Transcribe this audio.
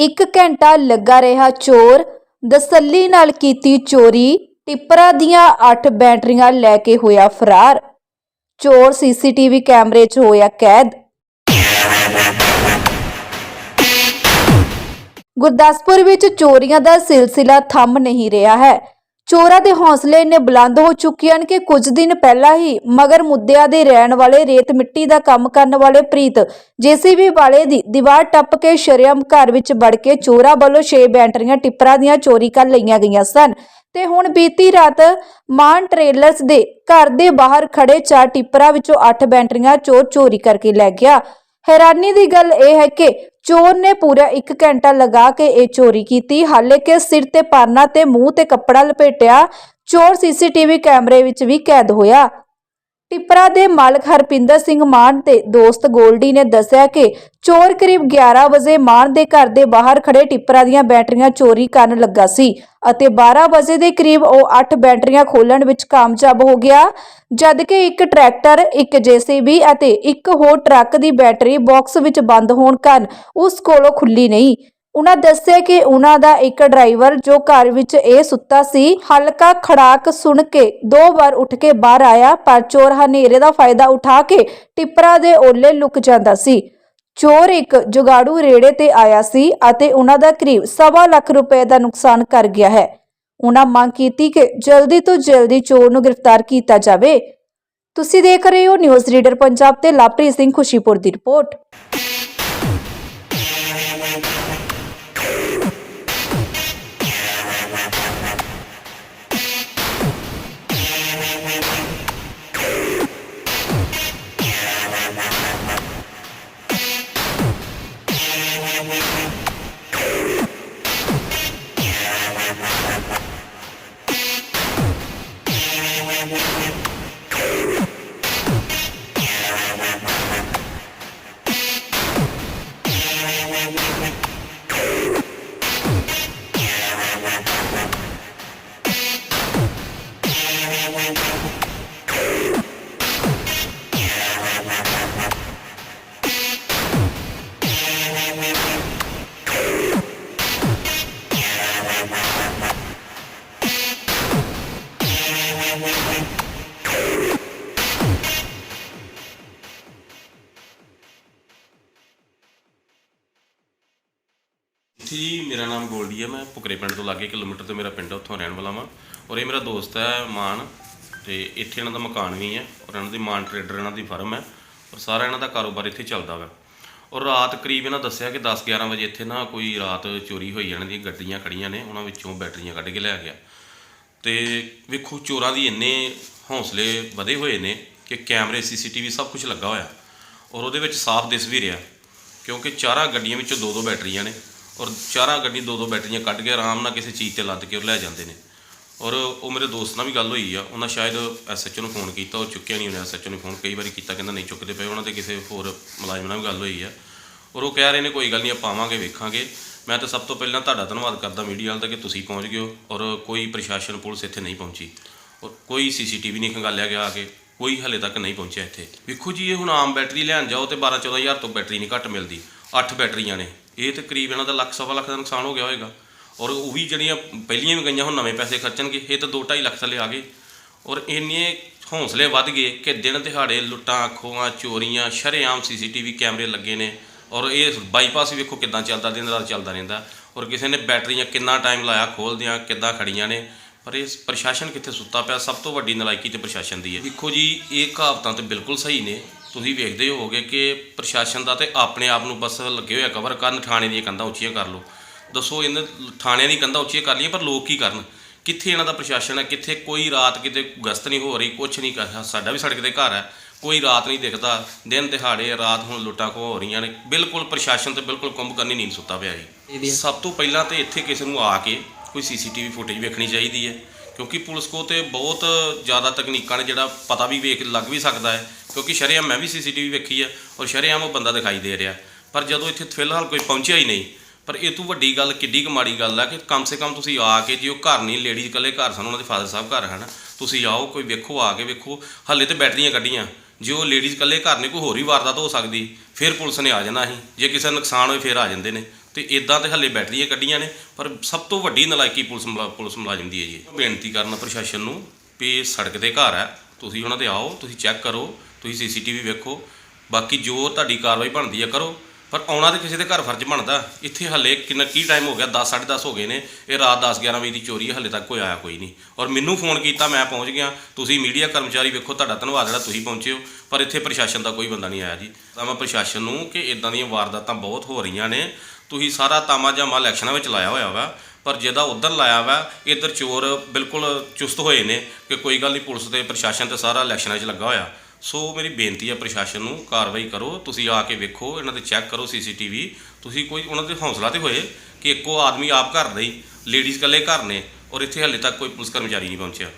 1 ਘੰਟਾ ਲੱਗਾ ਰਿਹਾ ਚੋਰ। ਦਸੱਲੀ ਨਾਲ ਕੀਤੀ ਚੋਰੀ, ਟਿੱਪਰਾਂ ਦੀਆਂ 8 ਬੈਟਰੀਆਂ ਲੈ ਕੇ ਹੋਇਆ ਫਰਾਰ। ਚੋਰ ਸੀਸੀਟੀਵੀ ਕੈਮਰੇ 'ਚ ਹੋਇਆ ਕੈਦ। ਗੁਰਦਾਸਪੁਰ ਵਿੱਚ ਚੋਰੀਆਂ ਦਾ ਸਿਲਸਿਲਾ ਥੰਮ ਨਹੀਂ ਰਿਹਾ ਹੈ। ਚੋਰਾਂ ਦੇ ਹੌਸਲੇ ਇੰਨੇ ਬੁਲੰਦ ਹੋ ਚੁੱਕੇ ਹਨ ਕਿ ਕੁਝ ਦਿਨ ਪਹਿਲਾਂ ਹੀ ਮਗਰ ਮੁੱਦਿਆਂ ਦੇ ਰਹਿਣ ਵਾਲੇ ਰੇਤ ਮਿੱਟੀ ਦਾ ਕੰਮ ਕਰਨ ਵਾਲੇ ਪ੍ਰੀਤ ਜੀਸੀਬੀ ਵਾਲੇ ਦੀ ਦੀਵਾਰ ਟੱਪ ਕੇ ਸ਼ਰਮ ਘਰ ਵਿੱਚ ਵੜ ਕੇ ਚੋਰਾਂ ਵੱਲੋਂ 6 ਬੈਟਰੀਆਂ, ਟਿੱਪਰਾਂ ਦੀਆਂ ਚੋਰੀ ਕਰ ਲਈਆਂ ਗਈਆਂ ਸਨ। ਤੇ ਹੁਣ ਬੀਤੀ ਰਾਤ ਮਾਨ ਟ੍ਰੇਲਰਸ ਦੇ ਘਰ ਦੇ ਬਾਹਰ ਖੜੇ ਚਾਰ ਟਿੱਪਰਾਂ ਵਿੱਚੋਂ 8 ਬੈਟਰੀਆਂ ਚੋਰ ਚੋਰੀ ਕਰਕੇ ਲੈ ਗਿਆ। ਹੈਰਾਨੀ ਦੀ ਗੱਲ ਇਹ ਹੈ ਕਿ ਚੋਰ ਨੇ ਪੂਰਾ 1 ਘੰਟਾ ਲਗਾ ਕੇ ਇਹ ਚੋਰੀ ਕੀਤੀ। ਹਾਲੇ ਕਿ ਸਿਰ ਤੇ ਪਾਨਾ ਤੇ ਮੂੰਹ ਤੇ ਕੱਪੜਾ ਲਪੇਟਿਆ, ਚੋਰ ਸੀਸੀਟੀਵੀ ਕੈਮਰੇ ਵਿੱਚ ਵੀ ਕੈਦ ਹੋਇਆ। ਟਿੱਪਰਾ ਦੇ ਮਾਲਕ ਹਰਪਿੰਦਰ ਸਿੰਘ ਮਾਨ ਤੇ ਦੋਸਤ ਗੋਲਡੀ ਨੇ ਦੱਸਿਆ ਕਿ ਚੋਰ ਕਰੀਬ 11 ਵਜੇ ਮਾਨ ਦੇ ਘਰ ਦੇ ਬਾਹਰ ਖੜੇ ਟਿੱਪਰਾਂ ਦੀਆਂ ਬੈਟਰੀਆਂ ਚੋਰੀ ਕਰਨ ਲੱਗਾ ਸੀ ਅਤੇ 12 ਵਜੇ ਦੇ ਕਰੀਬ ਉਹ 8 ਬੈਟਰੀਆਂ ਖੋਲਣ ਵਿੱਚ ਕਾਮਯਾਬ ਹੋ ਗਿਆ ਜਦ ਕਿ ਇੱਕ ਟਰੈਕਟਰ, ਇੱਕ ਜੀਸੀਬੀ ਅਤੇ ਇੱਕ ਹੋਰ ਟਰੱਕ ਦੀ ਬੈਟਰੀ ਬਾਕਸ ਵਿੱਚ ਬੰਦ ਹੋਣ ਕਾਰਨ ਉਸ ਕੋਲੋਂ ਖੁੱਲੀ ਨਹੀਂ। ਉਹਨਾਂ ਦੱਸਿਆ ਕਿ ਉਹਨਾਂ ਦਾ ਇੱਕ ਡਰਾਈਵਰ ਜੋ ਘਰ ਵਿੱਚ ਇਹ ਸੁੱਤਾ ਸੀ, ਹਲਕਾ ਖੜਾਕ ਸੁਣ ਕੇ ਦੋ ਵਾਰ ਉੱਠ ਕੇ ਬਾਹਰ ਆਇਆ, ਪਰ ਚੋਰ ਹਨੇਰੇ ਦਾ ਫਾਇਦਾ ਉਠਾ ਕੇ ਟਿੱਪਰਾ ਦੇ ਓਲੇ ਲੁਕ ਜਾਂਦਾ ਸੀ। ਚੋਰ ਇੱਕ ਜੁਗਾੜੂ ਰੇੜੇ ਤੇ ਆਇਆ ਸੀ ਅਤੇ ਉਹਨਾਂ ਦਾ ਕਰੀਬ ਸਵਾ ਲੱਖ ਰੁਪਏ ਦਾ ਨੁਕਸਾਨ ਕਰ ਗਿਆ ਹੈ। ਉਹਨਾਂ ਮੰਗ ਕੀਤੀ ਕਿ ਜਲਦੀ ਤੋਂ ਜਲਦੀ ਚੋਰ ਨੂੰ ਗ੍ਰਿਫਤਾਰ ਕੀਤਾ ਜਾਵੇ। ਤੁਸੀਂ ਦੇਖ ਰਹੇ ਹੋ ਨਿਊਜ਼ ਰੀਡਰ ਪੰਜਾਬ ਤੇ ਲਾਪਰੀ ਸਿੰਘ ਖੁਸ਼ੀਪੁਰ ਦੀ ਰਿਪੋਰਟ। ਜੀ, ਮੇਰਾ ਨਾਮ ਗੋਲਡੀ ਹੈ। ਮੈਂ ਪੁਕਰੇ ਪਿੰਡ ਤੋਂ ਲਾਗੇ ਕਿਲੋਮੀਟਰ ਤੋਂ ਮੇਰਾ ਪਿੰਡ ਹੈ, ਉੱਥੋਂ ਰਹਿਣ ਵਾਲਾ ਵਾਂ। ਔਰ ਇਹ ਮੇਰਾ ਦੋਸਤ ਹੈ, ਮਾਨ। ਤੇ ਇੱਥੇ ਇਹਨਾਂ ਦਾ ਮਕਾਨ ਵੀ ਹੈ ਔਰ ਇਹਨਾਂ ਦੀ ਮਾਨ ਟਰੇਡਰ ਇਹਨਾਂ ਦੀ ਫਰਮ ਹੈ। ਔਰ ਸਾਰਾ ਇਹਨਾਂ ਦਾ ਕਾਰੋਬਾਰ ਇੱਥੇ ਚੱਲਦਾ ਵਾ। ਔਰ ਰਾਤ ਕਰੀਬ ਇਹਨਾਂ ਦੱਸਿਆ ਕਿ 10 11 ਵਜੇ ਇੱਥੇ ਨਾ ਕੋਈ ਰਾਤ ਚੋਰੀ ਹੋਈ ਇਹਨਾਂ ਦੀਆਂ ਗੱਡੀਆਂ ਖੜੀਆਂ ਨੇ, ਉਹਨਾਂ ਵਿੱਚੋਂ ਬੈਟਰੀਆਂ ਕੱਢ ਕੇ ਲੈ ਗਿਆ। ਤੇ ਵੇਖੋ ਚੋਰਾਂ ਦੀ ਇੰਨੇ ਹੌਸਲੇ ਵਧੇ ਹੋਏ ਨੇ ਕਿ ਕੈਮਰੇ, ਸੀਸੀਟੀਵੀ ਸਭ ਕੁਝ ਲੱਗਾ ਹੋਇਆ। ਔਰ ਉਹਦੇ ਵਿੱਚ ਸਾਫ਼ ਦਿਸ ਵੀ ਰਿਹਾ, ਕਿਉਂਕਿ ਚਾਰਾਂ ਗੱਡੀਆਂ ਵਿੱਚੋਂ ਦੋ ਦੋ ਬੈਟਰੀਆਂ ਨੇ। ਔਰ ਚਾਰਾਂ ਗੱਡੀ ਦੋ ਦੋ ਬੈਟਰੀਆਂ ਕੱਢ ਕੇ ਆਰਾਮ ਨਾਲ ਕਿਸੇ ਚੀਜ਼ ਤੇ ਲੱਦ ਕੇ ਉਹ ਲੈ ਜਾਂਦੇ ਨੇ। ਔਰ ਉਹ ਮੇਰੇ ਦੋਸਤ ਨਾਲ ਵੀ ਗੱਲ ਹੋਈ ਆ, ਉਹਨਾਂ ਸ਼ਾਇਦ ਐਸਐਚਓ ਨੂੰ ਫੋਨ ਕੀਤਾ, ਉਹ ਚੁੱਕਿਆ ਨਹੀਂ ਉਹਨੇ ਐਸਐਚਓ ਨੂੰ ਫੋਨ, ਕਈ ਵਾਰੀ ਕੀਤਾ, ਕਹਿੰਦਾ ਨਹੀਂ ਚੁੱਕਦੇ ਪਏ, ਉਹਨਾਂ ਤੇ ਕਿਸੇ ਹੋਰ ਮੁਲਾਜ਼ਮ ਨਾਲ ਵੀ ਗੱਲ ਹੋਈ ਆ। ਔਰ ਉਹ ਕਹਿ ਰਹੇ ਨੇ, ਕੋਈ ਗੱਲ ਨਹੀਂ, ਆਪਾਂ ਆਵਾਂਗੇ, ਵੇਖਾਂਗੇ। ਮੈਂ ਤਾਂ ਸਭ ਤੋਂ ਪਹਿਲਾਂ ਤੁਹਾਡਾ ਧੰਨਵਾਦ ਕਰਦਾ ਮੀਡੀਆ ਵਾਲ ਦਾ ਕਿ ਤੁਸੀਂ ਪਹੁੰਚ ਗਏ ਹੋ, ਔਰ ਕੋਈ ਪ੍ਰਸ਼ਾਸਨ ਪੁਲਿਸ ਇੱਥੇ ਨਹੀਂ ਪਹੁੰਚੀ। ਔਰ ਕੋਈ ਸੀਸੀਟੀਵੀ ਨਹੀਂ ਖੰਗਾਲਿਆ ਗਿਆ ਆ ਕੇ, ਕੋਈ ਹਲੇ ਤੱਕ ਨਹੀਂ ਪਹੁੰਚਿਆ ਇੱਥੇ। ਵੇਖੋ ਜੀ, ਇਹ ਹੁਣ ਆਮ ਬੈਟਰੀ ਲੈਣ ਜਾਓ ਤੇ 12 14000 ਤੋਂ ਬੈਟਰੀ ਨਹੀਂ ਘੱਟ ਮਿਲਦੀ। 8 ਬੈਟਰੀਆਂ ਨੇ। ਇਹ ਤੇ ਕਰੀਬ ਇਹਨਾਂ ਦਾ ਲੱਖ, ਸਵਾ ਲੱਖ ਦਾ ਨੁਕਸਾਨ ਹੋ ਗਿਆ ਹੋਵੇਗਾ ਔਰ ਉਹ ਵੀ ਜਿਹੜੀਆਂ ਪਹਿਲੀਆਂ ਵੀ ਗਈਆਂ ਹੁਣ ਨਵੇਂ ਪੈਸੇ ਖਰਚਣਗੇ, ਇਹ ਤਾਂ 2.5 ਲੱਖ ਥੱਲੇ ਆ ਗਏ। ਔਰ ਇੰਨੇ ਹੌਸਲੇ ਵੱਧ ਗਏ ਕਿ ਦਿਨ ਦਿਹਾੜੇ ਲੁੱਟਾਂ, ਖੋਹਾਂ, ਚੋਰੀਆਂ, ਸ਼ਰੇਆਮ ਸੀਸੀਟੀਵੀ ਕੈਮਰੇ ਲੱਗੇ ਨੇ। ਔਰ ਇਹ ਬਾਈਪਾਸ ਵੇਖੋ ਕਿੱਦਾਂ ਚੱਲਦਾ, ਦਿਨ ਰਾਤ ਚੱਲਦਾ ਰਹਿੰਦਾ। ਔਰ ਕਿਸੇ ਨੇ ਬੈਟਰੀਆਂ ਕਿੰਨਾ ਟਾਈਮ ਲਾਇਆ, ਖੋਲਦਿਆਂ ਕਿੱਦਾਂ ਖੜੀਆਂ ਨੇ। ਪਰ ਇਹ ਪ੍ਰਸ਼ਾਸਨ ਕਿੱਥੇ ਸੁੱਤਾ ਪਿਆ, ਸਭ ਤੋਂ ਵੱਡੀ ਨਲਾਇਕੀ ਤੇ ਪ੍ਰਸ਼ਾਸਨ ਦੀ ਹੈ। ਦੇਖੋ ਜੀ, ਇਹ ਕਹਾਵਤਾਂ ਤੇ ਬਿਲਕੁਲ ਸਹੀ ਨੇ। ਤੁਸੀਂ ਵੇਖਦੇ ਹੀ ਹੋਵੋਗੇ ਕਿ ਪ੍ਰਸ਼ਾਸਨ ਦਾ ਤੇ ਆਪਣੇ ਆਪ ਨੂੰ ਬਸ ਲੱਗੇ ਹੋਇਆ ਕਵਰ ਕਰਨ ਥਾਣੇ ਦੀਆਂ ਕੰਧਾਂ ਉੱਚੀਆਂ ਕਰ ਲਓ। ਦੱਸੋ ਇਹਨਾਂ ਥਾਣਿਆਂ ਦੀ ਕੰਧਾਂ ਉੱਚੀਆਂ ਕਰ ਲਈਆਂ ਪਰ ਲੋਕ ਕੀ ਕਰਨ? ਕਿੱਥੇ ਇਹਨਾਂ ਦਾ ਪ੍ਰਸ਼ਾਸਨ ਹੈ? ਕਿੱਥੇ ਕੋਈ ਰਾਤ ਕਿਤੇ ਗਸਤ ਨਹੀਂ ਹੋ ਰਹੀ ਕੁਝ ਨਹੀਂ ਕਰ ਸਾਡਾ ਵੀ ਸੜਕ ਦੇ ਘਰ ਹੈ ਕੋਈ ਰਾਤ ਨਹੀਂ ਦਿਖਦਾ। ਦਿਨ ਦਿਹਾੜੇ ਰਾਤ ਹੁਣ ਲੁੱਟਾਂ ਖੋਹ ਹੋ ਰਹੀਆਂ ਨੇ। ਬਿਲਕੁਲ ਪ੍ਰਸ਼ਾਸਨ ਤੇ ਬਿਲਕੁਲ ਕੁੰਭ ਕਰਨੀ ਨੀਂਦ ਸੁੱਤਾ ਪਿਆ ਜੀ। ਸਭ ਤੋਂ ਪਹਿਲਾਂ ਤੇ ਇੱਥੇ ਕਿਸੇ ਨੂੰ ਆ ਕੇ ਕੋਈ ਸੀਸੀਟੀਵੀ ਫੁਟੇਜ ਵੇਖਣੀ ਚਾਹੀਦੀ ਹੈ। ਕਿਉਂਕਿ ਪੁਲਿਸ ਕੋ ਤੇ ਬਹੁਤ ਜ਼ਿਆਦਾ ਤਕਨੀਕਾਂ ਨੇ ਜਿਹੜਾ ਪਤਾ ਵੀ ਵੇਖ, ਲੱਗ ਵੀ ਸਕਦਾ ਹੈ। ਕਿਉਂਕਿ ਸ਼ਰੇਆਮ ਮੈਂ ਵੀ ਸੀਸੀਟੀਵੀ ਵੇਖੀ ਹੈ ਔਰ ਸ਼ਰੇਆਮ ਉਹ ਬੰਦਾ ਦਿਖਾਈ ਦੇ ਰਿਹਾ। ਪਰ ਜਦੋਂ ਇੱਥੇ ਫਿਲਹਾਲ ਕੋਈ ਪਹੁੰਚਿਆ ਹੀ ਨਹੀਂ, ਪਰ ਇਹ ਤੋਂ ਵੱਡੀ ਗੱਲ ਕਿੱਡੀ ਕੁ ਮਾੜੀ ਗੱਲ ਆ ਕਿ ਕਮ ਸੇ ਕਮ ਤੁਸੀਂ ਆ ਕੇ ਜੇ ਉਹ ਘਰ ਨਹੀਂ ਲੇਡੀਜ਼ ਇਕੱਲੇ ਘਰ ਸਨ, ਉਹਨਾਂ ਦੇ ਫਾਦਰ ਸਾਹਿਬ ਘਰ, ਹਨ? ਤੁਸੀਂ ਆਓ, ਕੋਈ ਵੇਖੋ, ਆ ਕੇ ਵੇਖੋ, ਹੱਲੇ ਤੇ ਬੈਟਰੀਆਂ ਕੱਢੀਆਂ। ਜੇ ਉਹ ਲੇਡੀਜ਼ ਇਕੱਲੇ ਘਰ ਨੇ, ਕੋਈ ਹੋਰ ਹੀ ਵਾਰਦਾਤ ਹੋ ਸਕਦੀ, ਫਿਰ ਪੁਲਿਸ ਨੇ ਆ ਜਾਣਾ ਸੀ। ਜੇ ਕਿਸੇ ਨੂੰ ਨੁਕਸਾਨ ਹੋਏ, ਫਿਰ ਆ ਜਾਂਦੇ ਨੇ। ਤੇ ਇਦਾਂ ਤੇ ਹੱਲੇ ਬੈਟਰੀਆਂ ਕੱਢੀਆਂ ਨੇ, ਪਰ ਸਭ ਤੋਂ ਵੱਡੀ ਨਲਾਇਕੀ ਪੁਲਿਸ ਮੁਲਾ- ਪੁਲਿਸ ਮੁਲਾਜ਼ਮ ਦੀ ਹੈ ਜੀ ਬੇਨਤੀ ਕਰਨਾ ਪ੍ਰਸ਼ਾਸਨ ਨੂੰ ਵੀ ਸੜਕ ਦੇ ਘਰ ਹੈ, ਤੁਸੀਂ ਉਹਨਾਂ ਦੇ ਆਓ, ਤੁਸੀਂ ਚੈੱਕ ਕਰੋ, ਤੁਸੀਂ ਸੀਸੀਟੀਵੀ ਵੇਖੋ, ਬਾਕੀ ਜੋ ਤੁਹਾਡੀ ਕਾਰਵਾਈ ਬਣਦੀ ਹੈ ਕਰੋ, ਪਰ ਆਉਣਾ ਤੇ ਕਿਸੇ ਦੇ ਘਰ ਫਰਜ਼ ਬਣਦਾ। ਇੱਥੇ ਹੱਲੇ ਕਿੰਨਾ, ਕੀ ਟਾਈਮ ਹੋ ਗਿਆ? 10 10:30 ਹੋ ਗਏ ਨੇ, ਇਹ ਰਾਤ 10 11 ਵਜੇ ਦੀ ਚੋਰੀ ਹੈ, ਹੱਲੇ ਤੱਕ ਕੋਈ ਆਇਆ ਕੋਈ ਨਹੀਂ। ਔਰ ਮੈਨੂੰ ਫੋਨ ਕੀਤਾ, ਮੈਂ ਪਹੁੰਚ ਗਿਆ। ਤੁਸੀਂ ਮੀਡੀਆ ਕਰਮਚਾਰੀ ਵੇਖੋ, ਤੁਹਾਡਾ ਧੰਨਵਾਦ ਜਿਹੜਾ ਤੁਸੀਂ ਪਹੁੰਚੇ ਹੋ, ਪਰ ਇੱਥੇ ਪ੍ਰਸ਼ਾਸਨ ਦਾ ਕੋਈ ਬੰਦਾ ਨਹੀਂ ਆਇਆ ਜੀ। ਤਾਂ ਮੈਂ ਪ੍ਰਸ਼ਾਸਨ ਨੂੰ ਕਿ ਇਦਾਂ ਦੀਆਂ ਵਾਰਦਾਤਾਂ ਬਹੁਤ ਹੋ ਰਹੀਆਂ ਨੇ ਤੁਸੀਂ ਸਾਰਾ ਤਾਮਾ ਜਾਮਾ ਇਲੈਕਸ਼ਨਾਂ ਵਿੱਚ ਲਾਇਆ ਹੋਇਆ ਵਾ, ਪਰ ਜਿਹਦਾ ਉਧਰ ਲਾਇਆ ਵਾ, ਇੱਧਰ ਚੋਰ ਬਿਲਕੁਲ ਚੁਸਤ ਹੋਏ ਨੇ ਕਿ ਕੋਈ ਗੱਲ ਨਹੀਂ, ਪੁਲਿਸ ਤੇ ਪ੍ਰਸ਼ਾਸਨ ਤੇ ਸਾਰਾ ਇਲੈਕਸ਼ਨਾਂ 'ਚ ਲੱਗਾ ਹੋਇਆ। ਸੋ ਮੇਰੀ ਬੇਨਤੀ ਹੈ ਪ੍ਰਸ਼ਾਸਨ ਨੂੰ, ਕਾਰਵਾਈ ਕਰੋ, ਤੁਸੀਂ ਆ ਕੇ ਵੇਖੋ, ਇਹਨਾਂ ਤੇ ਚੈੱਕ ਕਰੋ ਸੀਸੀਟੀਵੀ। ਤੁਸੀਂ ਕੋਈ ਉਹਨਾਂ ਦੇ ਹੌਸਲਾ ਤੇ ਹੋਏ ਕਿ ਇੱਕੋ ਆਦਮੀ ਆਪ ਘਰ ਨਹੀਂ, ਲੇਡੀਜ਼ ਇਕੱਲੇ ਘਰ ਨੇ, ਔਰ ਇੱਥੇ ਹਾਲੇ ਤੱਕ ਕੋਈ ਪੁਲਿਸ ਕਰਮਚਾਰੀ ਨਹੀਂ ਪਹੁੰਚਿਆ।